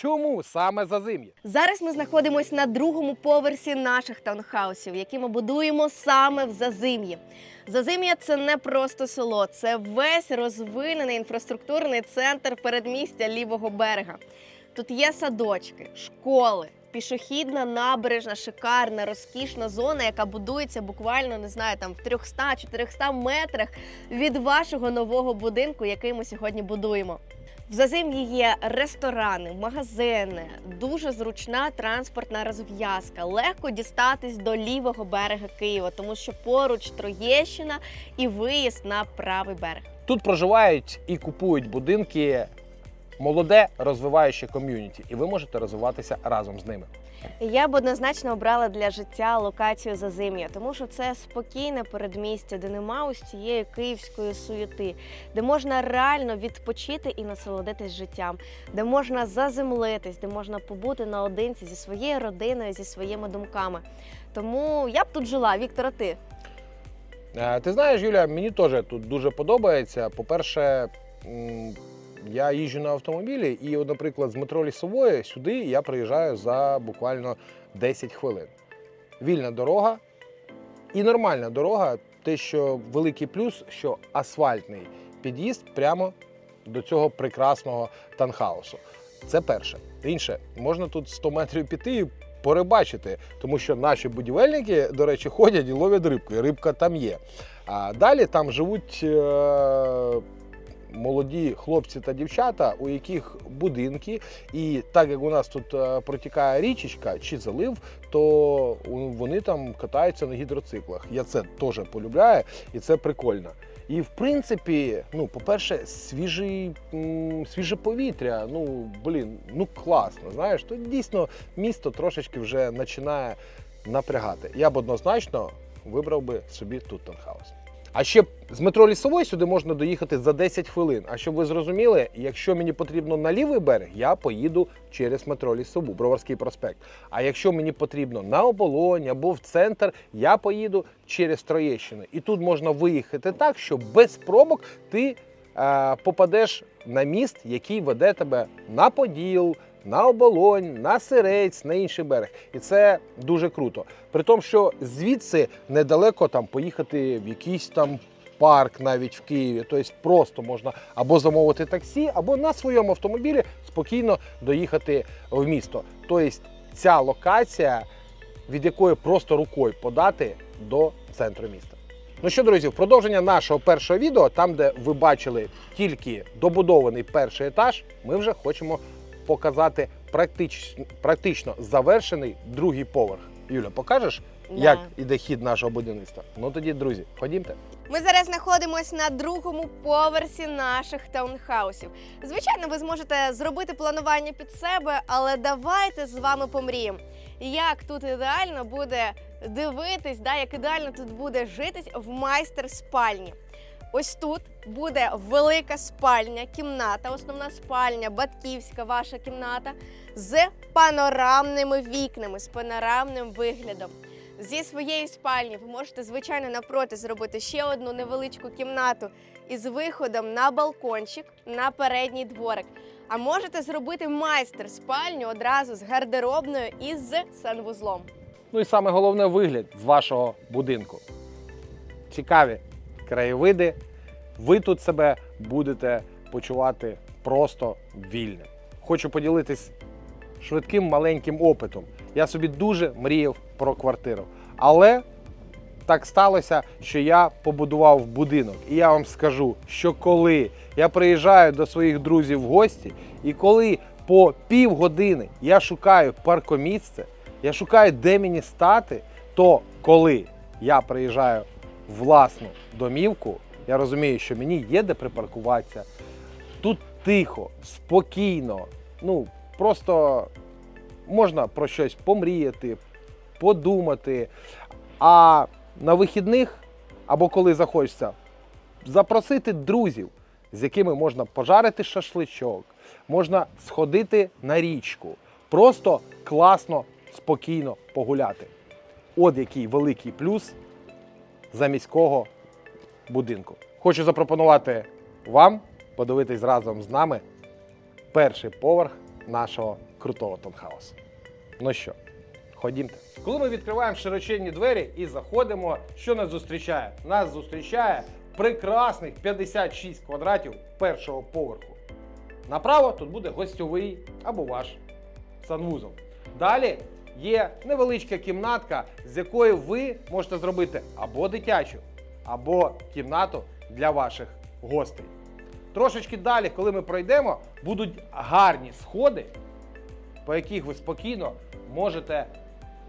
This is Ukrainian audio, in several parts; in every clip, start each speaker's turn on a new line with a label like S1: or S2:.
S1: Чому саме зазим'я?
S2: Зараз ми знаходимося на другому поверсі наших таунхаусів, які ми будуємо саме в Зазим'ї. Зазим'я це не просто село, це весь розвинений інфраструктурний центр передмістя лівого берега. Тут є садочки, школи, пішохідна набережна, шикарна, розкішна зона, яка будується буквально не знаю, там в 300-400 метрах від вашого нового будинку, який ми сьогодні будуємо. В Зазим'ї є ресторани, магазини, дуже зручна транспортна розв'язка. Легко дістатись до лівого берега Києва, тому що поруч Троєщина і виїзд на правий берег.
S1: Тут проживають і купують будинки молоде розвиваюче ком'юніті, і ви можете розвиватися разом з ними.
S2: Я б однозначно обрала для життя локацію Зазим'я, тому що це спокійне передмістя, де нема ось цієї київської суєти, де можна реально відпочити і насолодитись життям, де можна заземлитись, де можна побути наодинці зі своєю родиною, зі своїми думками. Тому я б тут жила. Віктора, ти
S1: Е, Ти знаєш, Юля, мені теж тут дуже подобається. По-перше, м, я їжджу на автомобілі, і, от, наприклад, з метро Лісової сюди я приїжджаю за буквально 10 хвилин. Вільна дорога і нормальна дорога. Те, що великий плюс, що асфальтний під'їзд прямо до цього прекрасного танхаусу. Це перше. Інше, можна тут 100 метрів піти і порибачити, тому що наші будівельники, до речі, ходять і ловлять рибку, і рибка там є. А далі там живуть е- молоді хлопці та дівчата, у яких будинки, і так як у нас тут е, протікає річечка чи залив, то вони там катаються на гідроциклах. Я це теж полюбляю, і це прикольно. І в принципі, ну, по-перше, свіжий, свіже повітря. Ну, блін, ну класно. Знаєш, то дійсно місто трошечки вже починає напрягати. Я б однозначно вибрав би собі тут таунхаус. А ще з метро лісової сюди можна доїхати за 10 хвилин. А щоб ви зрозуміли, якщо мені потрібно на лівий берег, я поїду через метро лісову, Броварський проспект. А якщо мені потрібно на оболонь або в центр, я поїду через Троєщину. І тут можна виїхати так, що без пробок ти е, попадеш на міст, який веде тебе на Поділ, на оболонь, на сирець, на інший берег. І це дуже круто. При тому, що звідси недалеко там поїхати в якийсь там парк навіть в Києві. Тобто просто можна або замовити таксі, або на своєму автомобілі спокійно доїхати в місто. Тобто ця локація, від якої просто рукою подати до центру міста. Ну що, друзі, в продовження нашого першого відео, там, де ви бачили тільки добудований перший етаж, ми вже хочемо показати практично, практично завершений другий поверх. Юля, покажеш,
S2: Да.
S1: як іде хід нашого будівництва? Ну тоді, друзі, ходімте.
S2: Ми зараз знаходимося на другому поверсі наших таунхаусів. Звичайно, ви зможете зробити планування під себе, але давайте з вами помріємо. Як тут ідеально буде дивитись, да, як ідеально тут буде житись в майстер спальні. Ось тут буде велика спальня, кімната, основна спальня, батьківська ваша кімната з панорамними вікнами, з панорамним виглядом. Зі своєї спальні ви можете, звичайно, навпроти зробити ще одну невеличку кімнату із виходом на балкончик на передній дворик. А можете зробити майстер спальню одразу з гардеробною і з санвузлом.
S1: Ну і саме головне вигляд вашого будинку. Цікаві краєвиди. Ви тут себе будете почувати просто вільно. Хочу поділитись швидким маленьким опитом. Я собі дуже мріяв про квартиру. Але так сталося, що я побудував будинок. І я вам скажу, що коли я приїжджаю до своїх друзів в гості, і коли по півгодини я шукаю паркомісце, я шукаю, де мені стати, то коли я приїжджаю власну домівку, я розумію, що мені є де припаркуватися. Тут тихо, спокійно. Ну, просто можна про щось помріяти, подумати. А на вихідних, або коли захочеться, запросити друзів, з якими можна пожарити шашличок, можна сходити на річку. Просто класно, спокійно погуляти. От який великий плюс за міського будинку. Хочу запропонувати вам подивитись разом з нами перший поверх нашого крутого таунхаусу. Ну що, ходімте. Коли ми відкриваємо широченні двері і заходимо, що нас зустрічає? Нас зустрічає прекрасних 56 квадратів першого поверху. Направо тут буде гостьовий або ваш санвузол. Далі є невеличка кімнатка, з якої ви можете зробити або дитячу, або кімнату для ваших гостей. Трошечки далі, коли ми пройдемо, будуть гарні сходи, по яких ви спокійно можете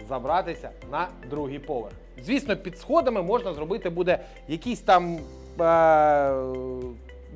S1: забратися на другий поверх. Звісно, під сходами можна зробити буде якісь там е-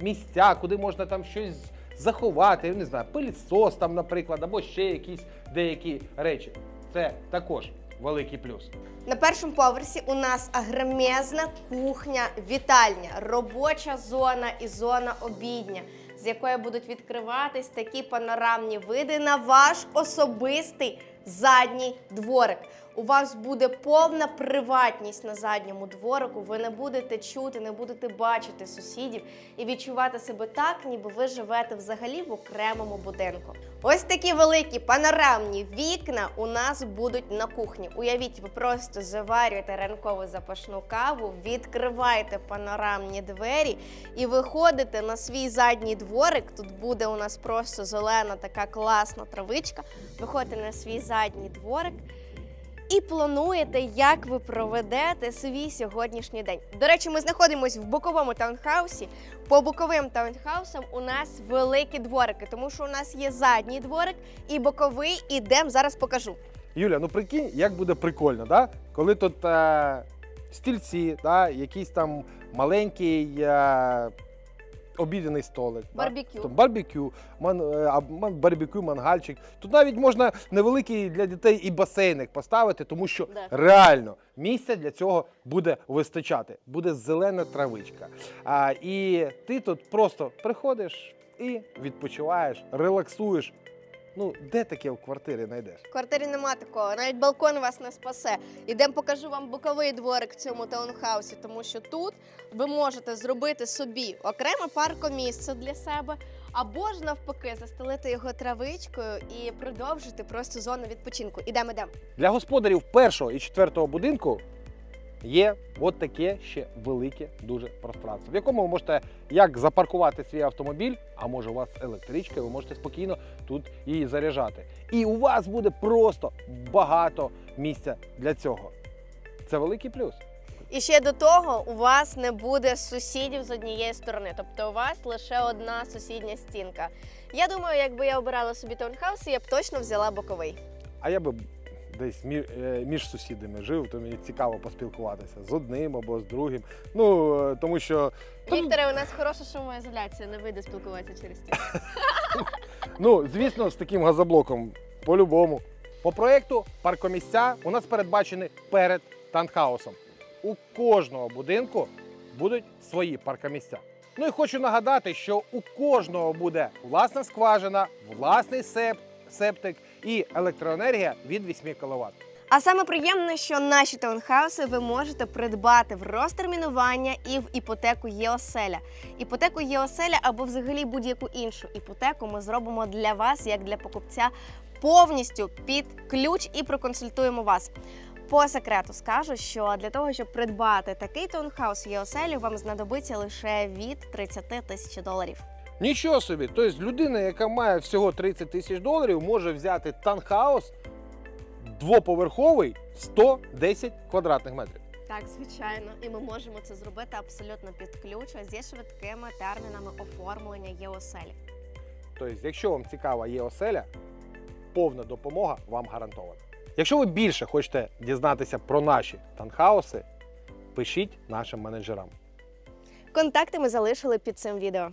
S1: місця, куди можна там щось заховати, я не знаю, пилісос там, наприклад, або ще якісь деякі речі. Це також великий плюс.
S2: На першому поверсі у нас агромезна кухня, вітальня, робоча зона і зона обідня, з якої будуть відкриватись такі панорамні види на ваш особистий задній дворик. У вас буде повна приватність на задньому дворику. Ви не будете чути, не будете бачити сусідів і відчувати себе так, ніби ви живете взагалі в окремому будинку. Ось такі великі панорамні вікна у нас будуть на кухні. Уявіть, ви просто заварюєте ранкову запашну каву, відкриваєте панорамні двері і виходите на свій задній дворик. Тут буде у нас просто зелена така класна травичка. Виходите на свій задній дворик. І плануєте, як ви проведете свій сьогоднішній день. До речі, ми знаходимося в боковому таунхаусі. По боковим таунхаусам у нас великі дворики, тому що у нас є задній дворик і боковий. Ідемо зараз покажу.
S1: Юля, ну прикинь, як буде прикольно, да? коли тут е, стільці, да? якийсь там маленький е, обідяний столик.
S2: Барбекю.
S1: Там барбекю, ман, е, а, ман, барбекю, мангальчик. Тут навіть можна невеликий для дітей і басейник поставити, тому що
S2: Да.
S1: реально місця для цього буде вистачати. Буде зелена травичка. А, і ти тут просто приходиш і відпочиваєш, релаксуєш. Ну, де таке в квартирі знайдеш?
S2: В квартирі нема такого, навіть балкон вас не спасе. Ідемо покажу вам боковий дворик в цьому таунхаусі, тому що тут ви можете зробити собі окреме паркомісце для себе, або ж навпаки застелити його травичкою і продовжити просто зону відпочинку. Ідемо, ідемо.
S1: Для господарів першого і четвертого будинку є от таке ще велике дуже пространство, в якому ви можете як запаркувати свій автомобіль, а може у вас електричка, ви можете спокійно тут її заряджати. І у вас буде просто багато місця для цього. Це великий плюс.
S2: І ще до того у вас не буде сусідів з однієї сторони, тобто у вас лише одна сусідня стінка. Я думаю, якби я обирала собі таунхаус, я б точно взяла боковий.
S1: А я би десь між, між сусідами жив, то мені цікаво поспілкуватися з одним або з другим. Ну е, тому що
S2: Вікторе, у нас хороша шумоізоляція, не вийде спілкуватися через стіну.
S1: Ну, звісно, з таким газоблоком по-любому. По проєкту паркомісця у нас передбачені перед танхаусом. У кожного будинку будуть свої паркомісця. Ну і хочу нагадати, що у кожного буде власна скважина, власний септик і електроенергія від 8 кВт.
S2: А саме приємне, що наші таунхауси ви можете придбати в розтермінування і в іпотеку ЄОСЕЛЯ. Іпотеку ЄОСЕЛЯ або взагалі будь-яку іншу іпотеку ми зробимо для вас, як для покупця, повністю під ключ і проконсультуємо вас. По секрету скажу, що для того, щоб придбати такий таунхаус в ЄОСЕЛі, вам знадобиться лише від 30 тисяч доларів.
S1: Нічого собі, тобто людина, яка має всього 30 тисяч доларів, може взяти танхаус двоповерховий 110 квадратних метрів.
S2: Так, звичайно, і ми можемо це зробити абсолютно під ключ зі швидкими термінами оформлення ЄОСЕЛі.
S1: Тобто, якщо вам цікава є оселя, повна допомога вам гарантована. Якщо ви більше хочете дізнатися про наші танхауси, пишіть нашим менеджерам.
S2: Контакти ми залишили під цим відео.